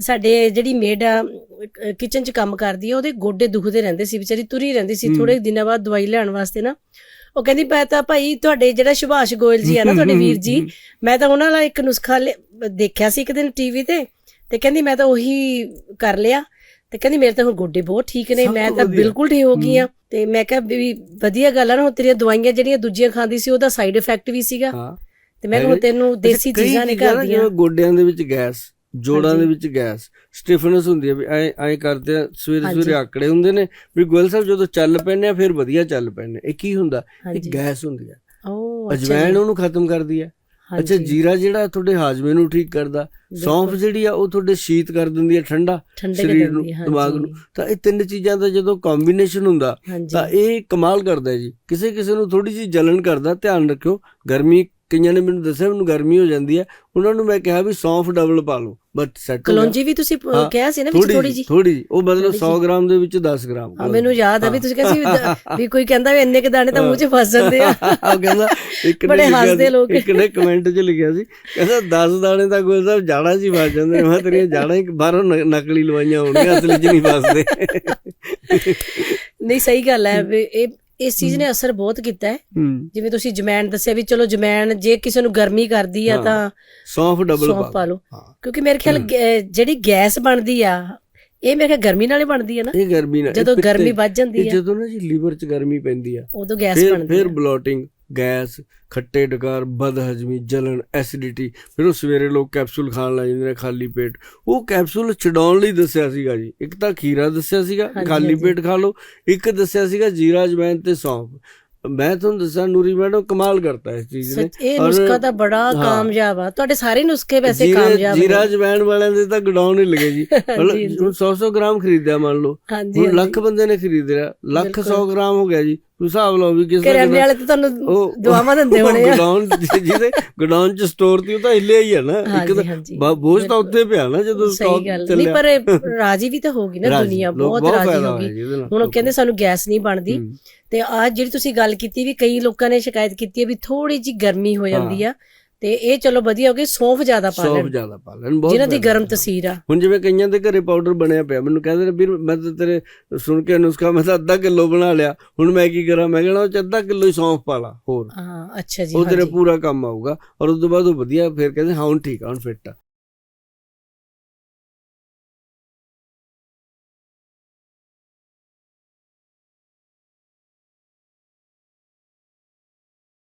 ਸਾਡੇ ਜਿਹੜੀ ਮੇਡ ਆ ਕਿਚਨ 'ਚ ਕੰਮ ਕਰਦੀ ਆ ਉਹਦੇ ਗੋਡੇ ਦੁਖਦੇ ਰਹਿੰਦੇ ਸੀ ਵਿਚਾਰੀ ਤੁਰੀ ਰਹਿੰਦੀ ਸੀ। ਥੋੜੇ ਦਿਨਾਂ ਬਾਅਦ ਦਵਾਈ ਲੈਣ ਵਾਸਤੇ ਨਾ। ਉਹ ਕਹਿੰਦੀ ਮੈਂ ਤਾਂ ਭਾਈ ਤੁਹਾਡੇ ਜਿਹੜਾ ਸੁਭਾਸ਼ ਗੋਇਲ ਜੀ ਆ ਨਾ ਤੁਹਾਡੇ ਵੀਰ ਜੀ ਮੈਂ ਤਾਂ ਉਹਨਾਂ ਦਾ ਇੱਕ ਨੁਸਖਾ ਦੇਖਿਆ ਸੀ ਇੱਕ ਦਿਨ ਟੀਵੀ ਤੇ ਤੇ ਕਹਿੰਦੀ ਮੈਂ ਤਾਂ ਉਹੀ ਕਰ ਲਿਆ। ਤੇ ਕਹਿੰਦੀ ਮੇਰੇ ਤਾਂ ਹੁਣ ਗੋਡੇ ਬਹੁਤ ਠੀਕ ਨੇ ਮੈਂ ਤੋਂ। ਬਿਲਕੁਲ ਠੀਕ ਹੋ ਗਈ ਆ। ਤੇ ਮੈਂ ਕਿਹਾ ਵੀ ਵਧੀਆ ਗੱਲ ਆ ਨਾ ਹੁਣ ਤੇਰੀਆਂ ਦਵਾਈਆਂ ਜਿਹੜੀਆਂ ਦੂਜੀਆਂ ਖਾਂਦੀ ਸੀ ਉਹਦਾ ਸਾਈਡ ਇਫੈਕਟ ਵੀ ਸੀਗਾ। ਤੇ ਮੈਂ ਕਿਹਾ ਤੈਨੂੰ ਦੇਸੀ ਚੀਜ਼ਾਂ ਨੇ ਕਰਦੀਆਂ ਗੋਡਿਆਂ ਦੇ ਵਿੱਚ ਗੈਸ ਜੋੜਾਂ ਦੇ। ਵਿੱਚ ਗੈਸ ਸਟਿਫਨੈਸ ਹੁੰਦੀ ਹੈ ਵੀ ਐ ਐ ਕਰਦੇ ਆ ਸਵੇਰੇ। ਸਵੇਰੇ ਆਕੜੇ ਹੁੰਦੇ ਨੇ ਵੀ ਗੋਇਲ ਸਾਹਿਬ ਜਦੋਂ ਚੱਲ ਪੈਂਦੇ ਆ ਫਿਰ ਵਧੀਆ ਚੱਲ ਪੈਂਦੇ ਇਹ ਕੀ ਹੁੰਦਾ? ਇਹ ਗੈਸ ਹੁੰਦੀ ਹੈ ਉਹ ਅਜਵਾਇਣ ਉਹਨੂੰ ਖਤਮ ਕਰਦੀ ਹੈ ਅੱਛਾ ਜੀਰਾ ਜਿਹੜਾ ਤੁਹਾਡੇ ਹਾਜ਼ਮੇ ਨੂੰ ਠੀਕ ਕਰਦਾ ਸੌਂਫ ਜਿਹੜੀ ਆ ਉਹ ਤੁਹਾਡੇ ਸ਼ੀਤ ਕਰ ਦਿੰਦੀ ਹੈ ਠੰਡਾ ਸਰੀਰ ਨੂੰ ਦਿਮਾਗ। ਨੂੰ। ਤਾਂ ਇਹ ਤਿੰਨ ਚੀਜ਼ਾਂ ਦਾ ਜਦੋਂ ਕੰਬੀਨੇਸ਼ਨ ਹੁੰਦਾ ਤਾਂ ਇਹ ਕਮਾਲ ਕਰਦਾ ਜੀ। ਕਿਸੇ ਕਿਸੇ ਨੂੰ ਥੋੜੀ ਜਿਹੀ ਜਲਨ ਕਰਦਾ ਧਿਆਨ ਰੱਖਿਓ ਗਰਮੀ ਕਈਆਂ ਨੇ ਮੈਨੂੰ ਦੱਸਿਆ ਮੈਨੂੰ ਗਰਮੀ ਹੋ ਜਾਂਦੀ ਹੈ। ਉਹਨਾਂ ਨੂੰ ਮੈਂ ਕਿਹਾ ਵੀ ਸੌਂਫ ਡਬਲ ਪਾ ਲਓ ਬਟ ਸੈੱਟ ਕਲੌਂਜੀ ਵੀ ਤੁਸੀਂ ਕਿਹਾ ਸੀ ਨਾ ਵਿੱਚ ਥੋੜੀ ਜੀ ਥੋੜੀ ਜੀ ਉਹ ਮਤਲਬ ਥੋੜ੍ਹੀ 100 ਗ੍ਰਾਮ ਦੇ ਵਿੱਚ 10 ਗ੍ਰਾਮ। ਹਾਂ ਮੈਨੂੰ ਯਾਦ ਆ ਵੀ ਤੁਸੀਂ ਕਹਿੰਦੇ ਸੀ ਵੀ ਕੋਈ ਕਹਿੰਦਾ ਵੀ ਇੰਨੇ ਕ ਦਾਣੇ ਤਾਂ ਮੂੰਹ 'ਚ ਫਸ ਜਾਂਦੇ ਆ। ਉਹ ਕਹਿੰਦਾ ਇੱਕ ਨੇ ਹੱਸਦੇ ਲੋਕ। ਇੱਕ ਨੇ ਕਮੈਂਟ 'ਚ ਲਿਖਿਆ ਸੀ ਕਹਿੰਦਾ 10 ਦਾਣੇ ਤਾਂ ਕੋਈ ਸਾਹਿਬ ਜਾੜਾ ਜੀ ਫਸ ਜਾਂਦੇ। ਮੈਂ ਤੇਰੀਆਂ ਜਾੜਾਂ ਹੀ ਬਾਹਰੋਂ ਨਕਲੀ ਲਵਾਈਆਂ ਹੋਣਗੀਆਂ ਅਸਲੀ 'ਚ ਨਹੀਂ ਫਸਦੇ। ਨਹੀਂ ਸਹੀ ਗੱਲ ਹੈ ਵੀ ਇਹ ਇਸ ਚੀਜ਼ ਨੇ ਅਸਰ ਬਹੁਤ ਕੀਤਾ ਹੈ। ਹੂੰ। ਜਿਵੇਂ ਤੁਸੀਂ ਜਮੈਣ ਦੱਸਿਆ ਵੀ ਚਲੋ ਜਮੈਣ ਜੇ ਕਿਸੇ ਨੂੰ ਗਰਮੀ ਕਰਦੀ ਆ ਹਾਂ, ਤਾਂ ਸੌਂਫ ਡਬਲ ਪਾ ਲਓ। ਹਾਂ। ਕਿਉਂਕਿ ਮੇਰੇ ਖਿਆਲ ਜਿਹੜੀ ਗੈਸ ਬਣਦੀ ਆ ਇਹ ਮੇਰੇ ਖਿਆਲ ਗਰਮੀ ਨਾਲੇ ਬਣਦੀ ਆ ਨਾ। ਇਹ ਗਰਮੀ ਨਾਲ ਜਦੋਂ ਗਰਮੀ ਵੱਧ ਜਾਂਦੀ ਆ। ਜਦੋਂ ਨਾ ਜੀ ਲੀਵਰ 'ਚ ਗਰਮੀ ਪੈਂਦੀ ਆ ਉਦੋਂ ਗੈਸ ਫਿਰ ਬਣਦੀ ਫਿਰ ਆ। ਬਲੋਟਿੰਗ ਗੈਸ ਖੱਟੇ ਡਕਾਰ ਬਦਹਜਮੀ ਜਲਨ ਐਸਿਡਿਟੀ। ਫਿਰ ਉਹ ਸਵੇਰੇ ਲੋਕ ਕੈਪਸੂਲ ਖਾਣ ਲੱਗ ਜਾਂਦੇ ਨੇ ਖਾਲੀ ਪੇਟ। ਉਹ ਕੈਪਸੂਲ ਛਡਾਉਣ ਲਈ ਦੱਸਿਆ ਸੀਗਾ ਜੀ। ਇੱਕ ਤਾਂ ਖੀਰਾ ਦੱਸਿਆ ਸੀਗਾ ਖਾਲੀ। ਪੇਟ ਖਾ ਲਓ। ਇੱਕ ਦੱਸਿਆ ਸੀਗਾ ਜੀਰਾ ਅਜਵਾਇਣ ਤੇ ਸੌਂਫ। ਮੈਂ ਤੁਹਾਨੂੰ ਦੱਸਾਂ ਨੂਰੀ ਮੈਡਮ ਕਮਾਲ ਕਰਤਾ ਇਸ ਚੀਜ਼ ਨੇ। ਇਹ ਨੁਸਖਾ ਤਾਂ ਬੜਾ। ਕਾਮਯਾਬ ਆ। ਤੁਹਾਡੇ ਸਾਰੇ ਨੁਸਖੇ ਵੈਸੇ ਜੀਰਾ ਕਾਮਯਾਬ ਜੀਰਾ ਨੇ ਅਜਵਾਇਣ ਵਾਲਿਆਂ ਦੇ ਤਾਂ ਗਡਾਉਣ ਹੀ ਲੱਗੇ ਜੀ। ਮਤਲਬ। ਹੁਣ 100-100 ਗ੍ਰਾਮ ਖਰੀਦਿਆ ਮੰਨ ਲਓ। ਹੁਣ ਲੱਖ ਬੰਦੇ ਨੇ ਖਰੀਦ ਲਿਆ। ਲੱਖ ਬਿਲਕੁਲ। 100 ਗ੍ਰਾਮ ਹੋ ਗਿਆ ਜੀ। ਹਿਸਾਬ ਲਾਓ ਵੀ ਕਿਸ ਕਰਿਆਨੇ ਵਾਲੇ ਤਾਂ ਤੁਹਾਨੂੰ ਦੁਆਵਾਂ ਦਿੰਦੇ ਹੋਣੇ ਆ। ਗਡਾਊਨ ਜਿਹਦੇ ਗਡਾਊਨ ਚ ਸਟੋਰ ਤੀ ਉਹ ਤਾਂ ਹਿੱਲਿਆ ਹੀ ਆ ਨਾ। ਇੱਕ ਬੋਝ ਤਾਂ ਉੱਤੇ ਪਿਆ ਨਾ ਜਦੋਂ ਸਟਾਕ ਗੱਲ। ਨਹੀਂ ਚੱਲਿਆ ਪਰ ਰਾਜੀ ਵੀ ਤਾਂ ਹੋਗੀ ਨਾ ਦੁਨੀਆ ਬਹੁਤ ਰਾਜੀ ਹੋਗੀ। ਹੁਣ ਉਹ ਕਹਿੰਦੇ ਸਾਨੂੰ ਗੈਸ ਨਹੀਂ ਬਣਦੀ। ਤੇ ਅੱਜ ਜਿਹੜੀ ਤੁਸੀਂ ਗੱਲ ਕੀਤੀ ਵੀ ਕਈ ਲੋਕਾਂ ਨੇ ਸ਼ਿਕਾਇਤ ਕੀਤੀ ਹੈ ਵੀ ਥੋੜੀ ਜੀ ਗਰਮੀ ਹੋ। ਜਾਂਦੀ ਆ ਤੇ ਇਹ ਚਲੋ ਵਧੀਆ ਹੋ ਗਈ ਸੌਂਫ ਜ਼ਿਆਦਾ ਪਾ ਸੌਂਫ ਲੈਣ। ਜ਼ਿਆਦਾ ਪਾ ਲੈਣ ਬਹੁਤ ਜਿਨ੍ਹਾਂ ਦੀ ਗਰਮ। ਤਸੀਰ ਆ। ਹੁਣ ਜਿਵੇਂ ਕਈਆਂ ਦੇ ਘਰੇ ਪਾਊਡਰ ਬਣਿਆ ਪਿਆ ਮੈਨੂੰ ਕਹਿੰਦੇ ਨੇ ਵੀਰ ਮੈਂ ਤਾਂ ਤੇਰੇ ਸੁਣ ਕੇ ਨੁਸਖਾ ਮੈਂ ਤਾਂ ਅੱਧਾ ਕਿਲੋ ਬਣਾ ਲਿਆ ਹੁਣ ਮੈਂ ਕੀ ਕਰਾਂ ਮੈਂ ਕਹਿਣਾ ਉਹ ਚ ਅੱਧਾ ਕਿਲੋ ਹੀ ਸੌਂਫ ਪਾ ਲਾ ਹੋਰ। ਹਾਂ ਅੱਛਾ ਜੀ ਉਹ ਤੇਰੇ ਪੂਰਾ ਕੰਮ ਆਊਗਾ ਔਰ ਉਸ ਤੋਂ ਬਾਅਦ ਉਹ ਵਧੀਆ ਫਿਰ ਕਹਿੰਦੇ ਹਾਂ ਹੁਣ ਠੀਕ ਆ ਹੁਣ ਫਿੱਟ ਆ।